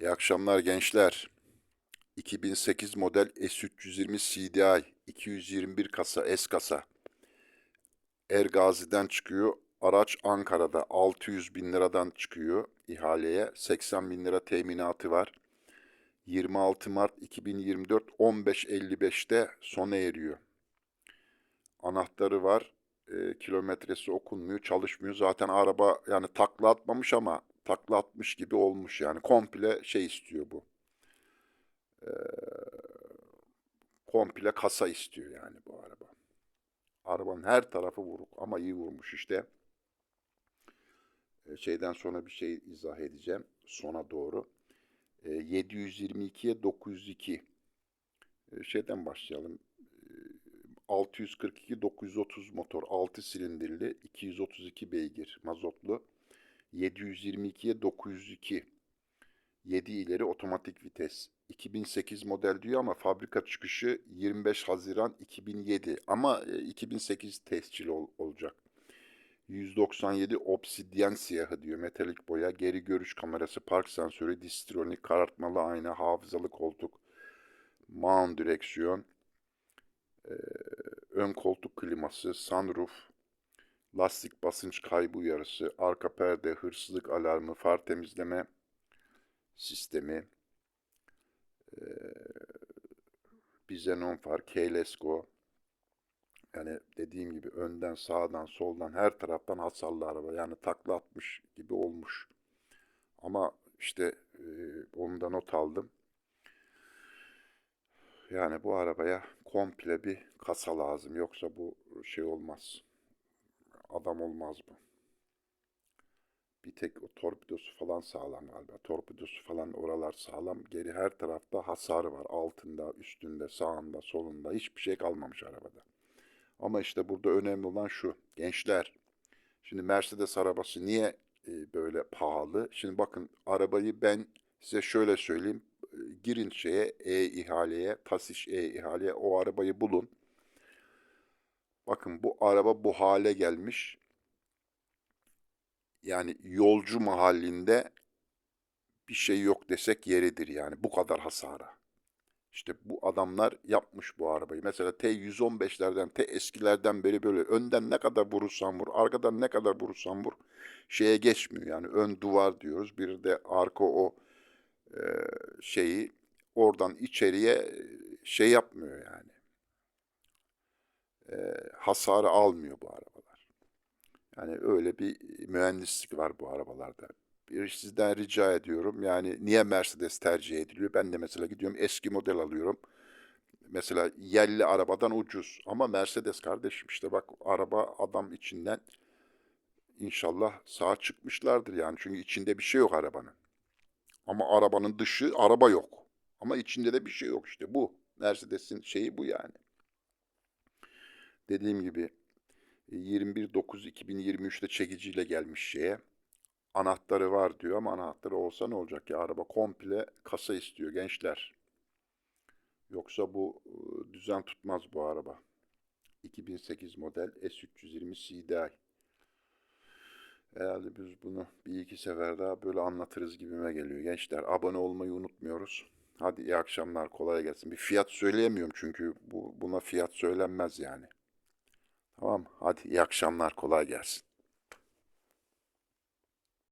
İyi akşamlar gençler. 2008 model S320 CDI 221 kasa S kasa. Ergazi'den çıkıyor. Araç Ankara'da 600 bin liradan çıkıyor ihaleye. 80 bin lira teminatı var. 26 Mart 2024 15.55'te sona eriyor. Anahtarı var. E, kilometresi okunmuyor, çalışmıyor. Zaten araba yani takla atmamış ama takla atmış gibi olmuş yani. Komple şey istiyor bu. E, komple kasa istiyor yani bu araba. Arabanın her tarafı vuruk ama iyi vurmuş işte. E, şeyden sonra bir şey izah edeceğim sona doğru. E, 722'ye 902. E, şeyden başlayalım. 642 930 motor 6 silindirli 232 beygir mazotlu 722'ye 902 7 ileri otomatik vites. 2008 model diyor ama fabrika çıkışı 25 Haziran 2007 ama e, 2008 tescil ol, olacak. 197 obsidyen siyahı diyor. Metalik boya geri görüş kamerası park sensörü distronik karartmalı ayna hafızalı koltuk mount direksiyon e, ön koltuk kliması, sunroof, lastik basınç kaybı uyarısı, arka perde, hırsızlık alarmı, far temizleme sistemi, e, Bizenon far, Keyless Go. Yani dediğim gibi önden, sağdan, soldan her taraftan hasarlı araba. Yani takla atmış gibi olmuş. Ama işte e, onu da not aldım. Yani bu arabaya komple bir kasa lazım. Yoksa bu şey olmaz. Adam olmaz bu. Bir tek o torpidosu falan sağlam galiba. Torpidosu falan oralar sağlam. Geri her tarafta hasarı var. Altında, üstünde, sağında, solunda. Hiçbir şey kalmamış arabada. Ama işte burada önemli olan şu. Gençler. Şimdi Mercedes arabası niye e, böyle pahalı? Şimdi bakın arabayı ben size şöyle söyleyeyim girin şeye e-ihaleye, TASİŞ e-ihaleye o arabayı bulun. Bakın bu araba bu hale gelmiş. Yani yolcu mahallinde bir şey yok desek yeridir yani bu kadar hasara. İşte bu adamlar yapmış bu arabayı. Mesela T115'lerden, T eskilerden beri böyle önden ne kadar vurursan vur, arkadan ne kadar vurursan vur şeye geçmiyor. Yani ön duvar diyoruz. Bir de arka o e, şeyi oradan içeriye şey yapmıyor yani. E, hasarı almıyor bu arabalar. Yani öyle bir mühendislik var bu arabalarda. Bir sizden rica ediyorum. Yani niye Mercedes tercih ediliyor? Ben de mesela gidiyorum eski model alıyorum. Mesela yerli arabadan ucuz. Ama Mercedes kardeşim işte bak araba adam içinden inşallah sağ çıkmışlardır yani. Çünkü içinde bir şey yok arabanın. Ama arabanın dışı araba yok. Ama içinde de bir şey yok işte bu. Mercedes'in şeyi bu yani. Dediğim gibi 21.9.2023'te çekiciyle gelmiş şeye. Anahtarı var diyor ama anahtarı olsa ne olacak ya araba komple kasa istiyor gençler. Yoksa bu ıı, düzen tutmaz bu araba. 2008 model S320 CDI. Herhalde biz bunu bir iki sefer daha böyle anlatırız gibime geliyor. Gençler abone olmayı unutmuyoruz. Hadi iyi akşamlar kolay gelsin. Bir fiyat söyleyemiyorum çünkü bu, buna fiyat söylenmez yani. Tamam hadi iyi akşamlar kolay gelsin.